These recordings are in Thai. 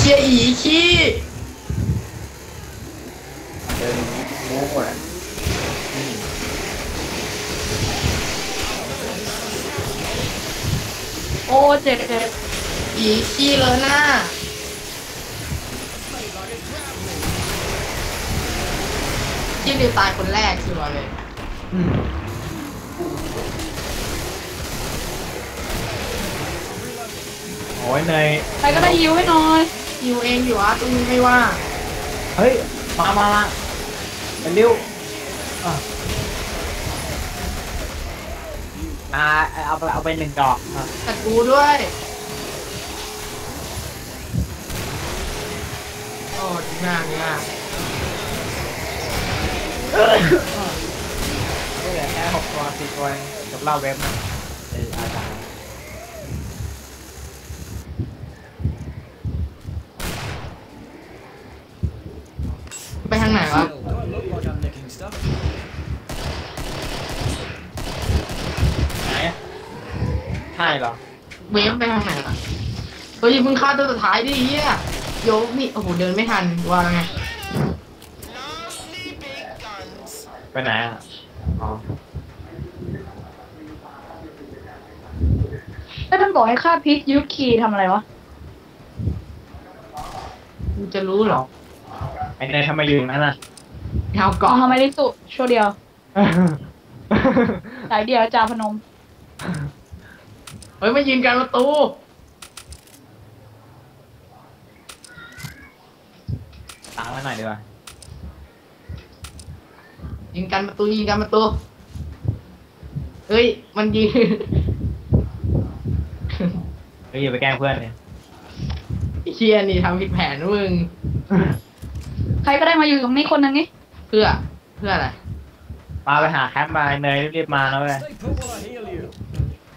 เชียอีขี้เดินโม้หมดอะโอ้เจ็บเจ็บอีขี้เลยหน้าที่ริวตายคนแรกชัวร์เลยโอ้ ยเนยใครก็ได้ยิวให้หน่อยอยู่เองอยู่อะตรงนี้ไม่ว่า เฮ้ยมามามาเป็นริ้วอะอ่าเอาไปเอาไปหนึ่งดอกอะแต่กูด้วยโอ้ดีมากดีมากเหลือแค่หกตัวสี่ตัวเองกับเหล่าเว็บนะเอออาจารย์ ไปทางไหนวะ Do I look like I'm nicking stuff? ไหนอะใช่เหรอ เวฟไปทางไหนวะเฮ้ยอย่าเพิ่งฆ่าตัวสุดท้ายดิเฮียโยกนี่โอ้โหเดินไม่ทันว่าไงไปไหนอะ อ๋อแล้วมันบอกให้ค่าพีทยุคคีทำอะไรวะกูจะรู้เหรอไอ้เนยทำไมอยู่อย่างนั้นอะ เอากก่อองนทำไมได้สุโชว์เดียว สายเดียวจาพนม เฮ้ยมายืนกันประตูตามมาหน่อยดีกว่ายิงกันประตูยิงกันประตูเฮ้ยมันยิงเฮ้ยอย่าไปแกล้งเพื่อนเนี่ยไอ้เชียนี่ทำผิดแผนนะมึงใครก็ได้มาอยู่ตรงนี้คนหนึงนี่เพื่อเพื่ออะไร มาไปหาแคมป์มาไอ้เนยรีบๆมานะเว้ย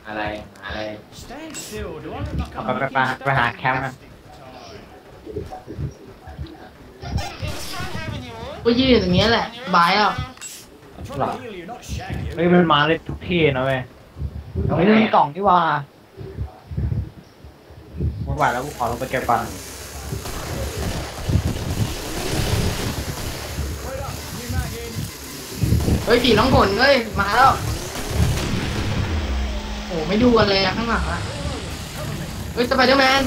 อะไรอะไร Stand still. Do I look like เอา I'm ไปไป nicking ไปไปหาแคมป์กันก็ยืนอยู่ตรงนี้แหละบายอะ I'm trying to heal you, not shag you. เฮ้ยมันมาเลยทุกที่นะเว้ยเฮ้ยมีกล่องที่ว่าไม่ไหวแล้วกูขอลงไปเก็บก่อนเฮ้ยผีน้องผลเฮ้ยมาแล้ว โอ้ไม่ดูกันเลยอะข้างหลังอะเฮ้ยสไปเดอร์แมน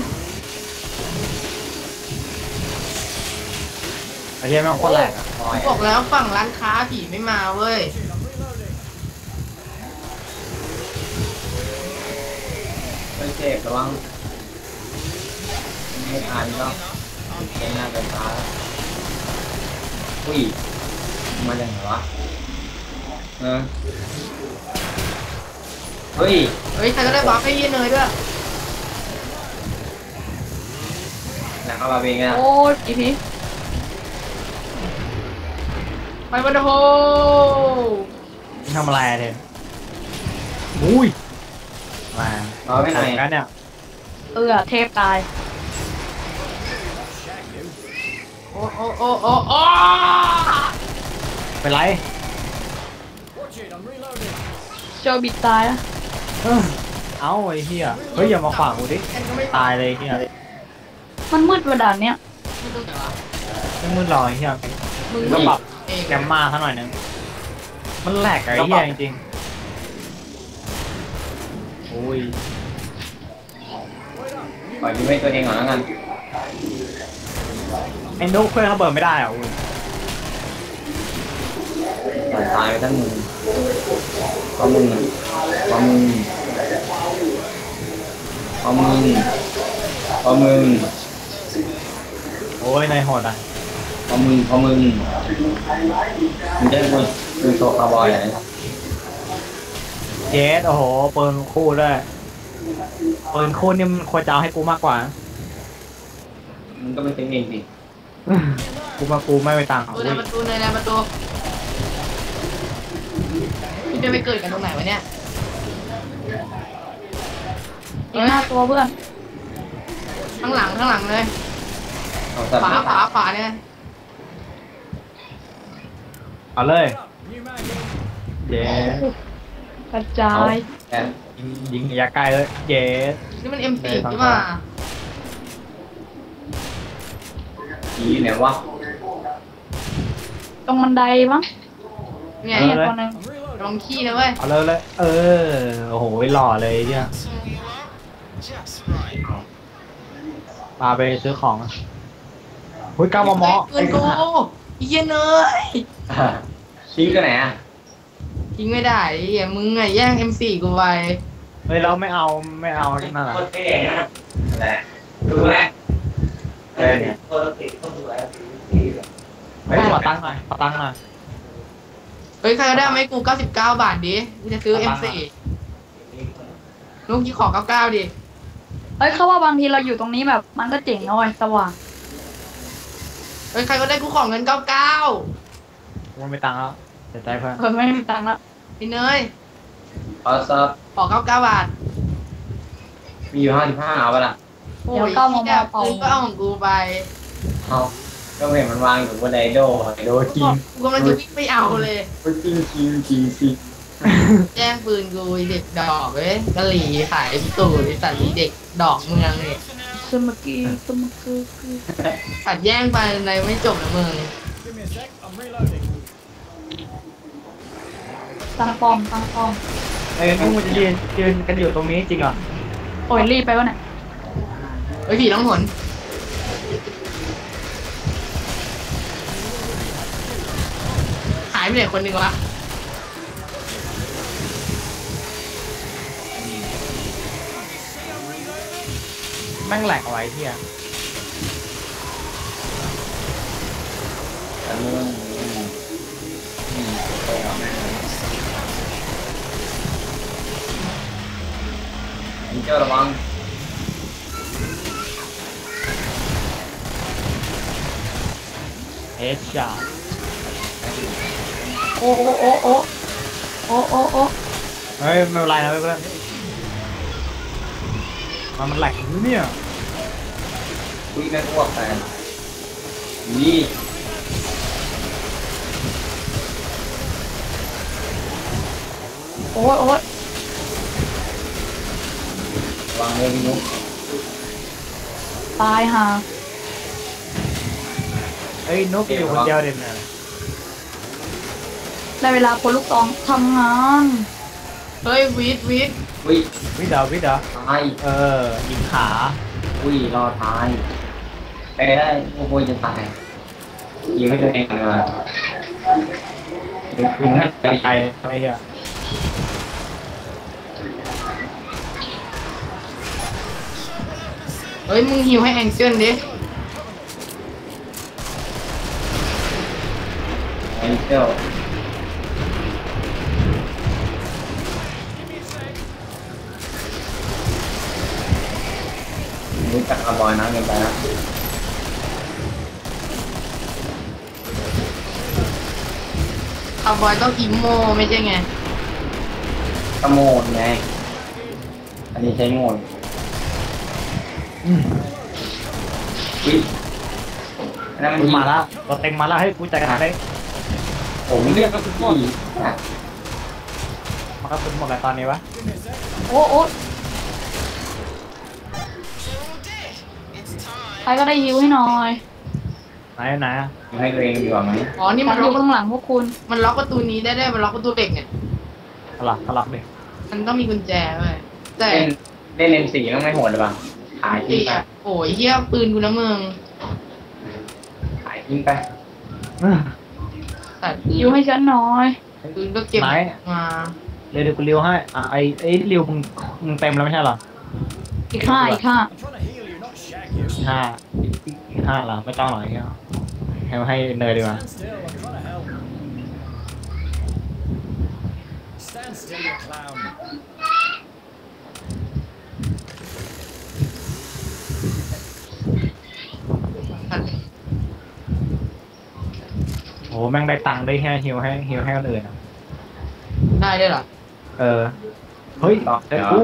ไอ้เหี้ยแม่งโคตรแหลกอะปล่อยบอกแล้วฝั่งร้านค้าผีไม่มาเว้ยเฮ้ยเจ็บระวังไม่ทันแล้วเป็นหน้าเป็นตาแล้วอุ้ยมาจากไหนวะเออ เฮ้ย เฮ้ยใครก็ได้บัฟให้ยี่เนยด้วยหนักเข้ามาเองอะโอ้ยอีพีไปวันโฮมึงทำอะไรอะเทนอุ้ยมาเอาไม่หน่อยกันเนี่ยเออเทพตาย โอ้โอ้โอ้โอ้โอ้เป็นไร Watch it. I'm reloading. เจอบิดตายอะ เออเอาไอ้เหี้ยเฮ้ยอย่ามาขวางกูดิแอนก็ไม่ตายเลยไอ้เหี้ยมันมืดกระดานเนี้ยไม่ต้องแต่ว่าไม่มืดหรอกไอ้เหี้ยมึงก็ปรับเองแกมมาซะหน่อยนึงมันแหลกอะไอ้เหี้ยจริงๆโอ้ยปล่อยยิงให้ตัวเองก่อนแล้วกันไอ้นุ๊กเพื่อนเขาเบิร์ไม่ได้อะอุ้ย ปล่ตายไปตั้งมึงเพราะมึงเพราะมึงเพราะมึงเพราะมึงโอ้ยนายโหดอะเพราะมึงเพราะมึงมึงจะเป็นเป็นโซคาร์บอยอะไรเจสโอ้โหปืนคู่ด้วยปืนคู่นี่มันควรจะเอาให้กูมากกว่า มึงก็ไม่เป็นเองสิกูมากูไม่ไปต่างประอุ้ตูในยประตูในในประตู พี่จะไปเกิดกันตรงไหนวะเนี่ยอีกหน้าตัวเพื่อนข้างหลังข้างหลังเลยเอาสัตว์ขวาขวาขวาเนี่ยเอาเลย New mag in. เจสกระจาเอายแค่ยิงยิงระยะไกลเลยเจสนี่มัน M4 ใช่ป่ะผีอยู่ไหนวะตรงบันไดมั้ง ไงนี่ตัวหนึง I'm ล reloading. องขี้นะเว้ย เอาเลยเลยเออ โอ้โหหล่อเลยเนี่ยมาไปซื้อของหุ้ยก้าวมอมอเกินกูไอ้เหี้ยเนยทิ้งกันไหนอะทิ้งไม่ได้ไอ้เหี้ยมึงไงแย่ง M4 กูไปเฮ้ยเราไม่เอาไม่เอานั่นแหละโคตรเท่นะนั่นแหละดูแลเออเนี่ยเฮ้ยขอตังค์หน่อยขอตังค์หน่อยเฮ้ยใครก็ได้เอาไหมกู99บาทดิ กูจะซื้อ M4 ลูกยี่ขอ99ดิเอ้ยเขาว่าบางทีเราอยู่ตรงนี้แบบ มันก็เจ๋งนะเว้ยสว่างเฮ้ยใครก็ได้กูขอเงิน99กูไม่มีตังค์แล้วเสียใจเพื่อนเออไม่มีตังค์ละไอ้เนยขอซับขอ99บาท มีอยู่ห้าสิบห้าเอาไปละโอ้ยที่แดปืนก็เอาของกูไป เอา ก็เห็นมันวางอยู่บนไดโดไดโดจริงกูกำลังจะวิ่งไปเอาเลยจริงจริงจริงจริงแย่งปืนกูไอ้เด็กดอกเว้ยกะหรี่ขายพิตูดไอ้สัตว์ไอ้เด็กดอกเมืองเนี่ยสมกี้สมกี้คือสัตว์แย่งไปอะไรไม่จบนะมึง Give me a sec. I'm reloading. ตั้งป้อมตั้งป้อมเอ้ยพวกมึงจะยืนยืนกันอยู่ตรงนี้จริงเหรอโอ้ยรีบไปวะเนี่ยเฮ้ยผีต้องหนายไปไหนคนหนึ่งวะแม่งแหลกเอาไว้เที่ยแต่มึงอืมอืมไปเอาแม่งมีเจ้าระวังเฮดช็อต โอ้โอ้โอ้โอ้โอ้โอ้โอ้เฮ้ยไม่เป็นไรนะเพื่อนมันมันแหลกอยู่เนี่ยคุยแม่งอ้วกแต่นี่โอ้ยโอ้ยวางเลยพี่นุ๊กตายห่าเฮ้ยนุ๊กอยู่คนเดียวเด่นเลย ได้เวลาคนลูกตองทำงาน เฮ้ยวิทวิทอุ้ยวิดเดอวิดเดอตายเออยิงขาอุ้ยรอตายไปได้โอ้โหจะตายยิงให้ตัวเองเลยยิงให้ไกลไกลไอ้เหี้ยเฮ้ยมึงหิวให้แองเจิลดิไอ้เจ้า รู้จักอาบอยนะเงินไปนะคาร์บอยต้องอิโมไม่ใช่ไงขโมยไง อันนี้ใช้โงนอืมอุ้ยอันนั้นมันกูยิงมาแล้วตัวเต็งมาแล้วให้กูจัดการได้ผมเรียกก็คือพี่อะมันก็เป็นหมดแล้วตอนนี้วะ Give me a sec. โอ้โอ้ ใครก็ได้ฮิวให้หน่อย ไหนไหนอะยิงให้ตัวเองดีกว่าไหมอ๋อ นี่มัมันนอล็อยู่กข้างหลังพวกคุณ มันล็อกประตูนี้ได้ด้วยมันล็อกประตูเหล็กเนี่ยสลับสลับดิมันต้องมีกุญแจเว้ยแต่เล่นเล่นเอ็มสี่ต้องไม่โหดหรือเปล่าขายทิ้ตีงไปอะโอ้ยเฮียปืนกูนะมึงขายทิ้งไปแต่ฮิวให้ฉันหน่อย ปืนก็เก็บไหนมาเดี๋ยวเดี๋ยวกูเลี้ยวให้อะไอ้ไอ้เลี้ยวมึงมึงเต็มแล้วไม่ใช่เหรออีกห้าอีกห้า I'm trying to heal ห้าอีกห้าเหรอไม่ต้องหรอกอีกห้าให้ให้เนยดีกว่า Stand still. I'm trying to help. Stand still, you clown. โอ้แม่งได้ตังค์ได้แค่ฮิวให้ฮิวให้คนอื่นอะได้ด้วยเหรอ เออ เฮ้ยเดี๋ยวกู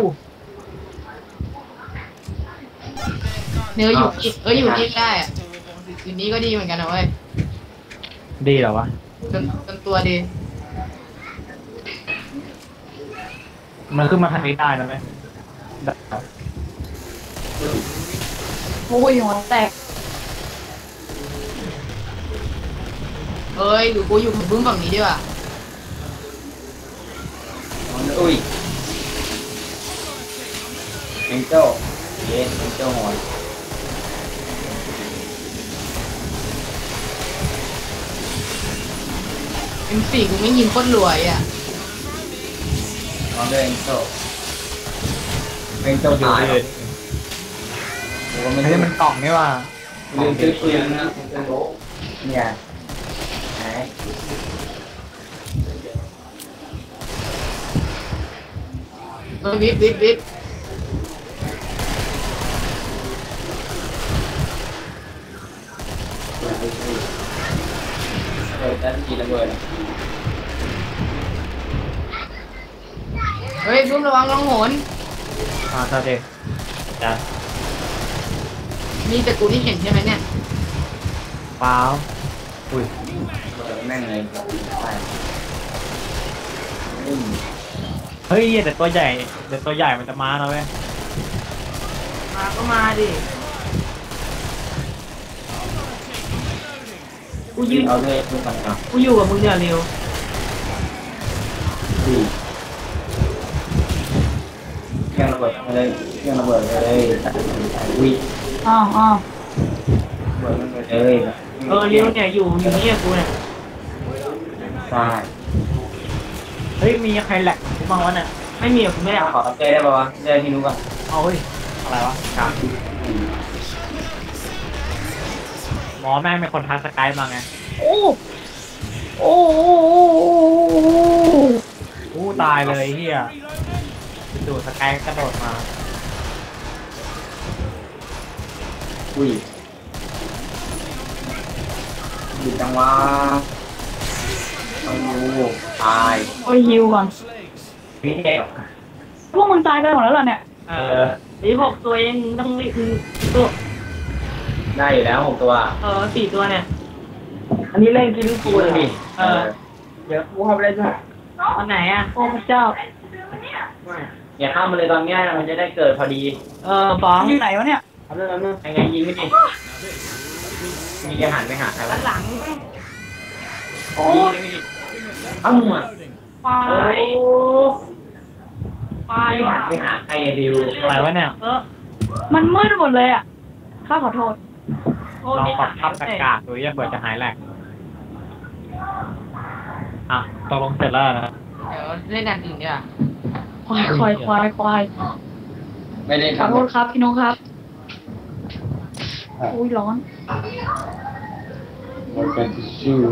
เนื้ออยู่ที่เอ้ยอยู่ที่ได้อะอยู่นี้ก็ดีเหมือนกันนะเว้ยดีเหรอวะจนจนตัวดี มันขึ้นมาทางนี้ได้นะไหมได้โอ้ยหัวแตกอ้ยอยู่กูอยู่บึ้มฝั่งนี้ดีกว่าอุ้ยเอ็งโจ้เยสเอ็งโจ้หอย เป็นสี่กูไม่ยิงโคตรรวยอะพร้อมด้วยเอ็งโจ้เอ็งโจ้ดูตายดิผมก็ไม่อันนี้รู้มันกล่องนี่ว่ะลืมซื้อปืนนะเนี่ยไหนเออวิบวิบวิบเปิดแล้วจีระเบิดเฮ้ ยบึ้มระวังลองหนอ่าเท่าเด็กจ้ะมีแต่กูที่เห็นใช่ไหมเนี่ยเปล่าอุ้ยเปิดแม่งเลยใช่อืมเฮ้ยแต่ตัวใหญ่แต่ตัวใหญ่มันจะมาแล้วเว้ยมาก็มาดิกูยืนเอาเลยดูกันครับกูอยู่กับมึงเนี่ยเร็วดีเค รื่องระเบิดมาเลยเครื่องระเบิดมาเลยอุ้ยอ้าวอ้าวระเบิดมันมาเลยเออเร็วเนี่ยอยู่อยู่นี่กับกูเนี่ยใช่เฮ้ยมีใครแหลกกูบ้างวะเนี่ยไม่มีกูไม่ได้ขอเจได้ป่าวะเจที่รู้ป่ะเอาเฮ้ยอะไรวะกาหมอแม่งเป็นคนทักสกายมาไงโอ้โอ้โอ้โอ้ตายเลยเฮีย ดูสกายกระโดดมา อุ้ยดีจังวะต้องรู้ตายโอ้ยฮิวก่อน Slaves. พี่เอกพวกมึงตายกันหมดแล้วเหรอเนี่ยเออนี่หกตัวเองต้องรีบตัวได้อยู่แล้วหกตัว เออสี่ตัวเนี่ย อันนี้เล่นกินลูกกูเลยดิเออ เดี๋ยวกูเข้าไปเล่นด้วยอันไหนอะ โอ้พระเจ้า อย่าเข้ามาเลยตอนเนี้ยมันจะได้เกิดพอดีเออฟ้องอยู่ไหนวะเนี่ยเอาเรื่องเอาเรื่องยังไงยิงไม่ดิมีจะหันไปหาใครวะหลังโอ้ยิงไม่ดิเอ้ามึงอะปลาเอ้ยปลาไม่หันไปหาใครอะดิวอะไรวะเนี่ยเออมันมืดหมดเลยอะข้าขอโทษโทษลองนี่ปรับภาพอากาศดูยังเบิดจะหายแหลกอะตกลงเสร็จแล้วนะเดี๋ยวเล่นอันอื่นดีกว่า ควายควายควายควายไม่ได้ขอทำโทษครับ พี่นุ๊กครับอุ้ยร้อน มันเป็นชิว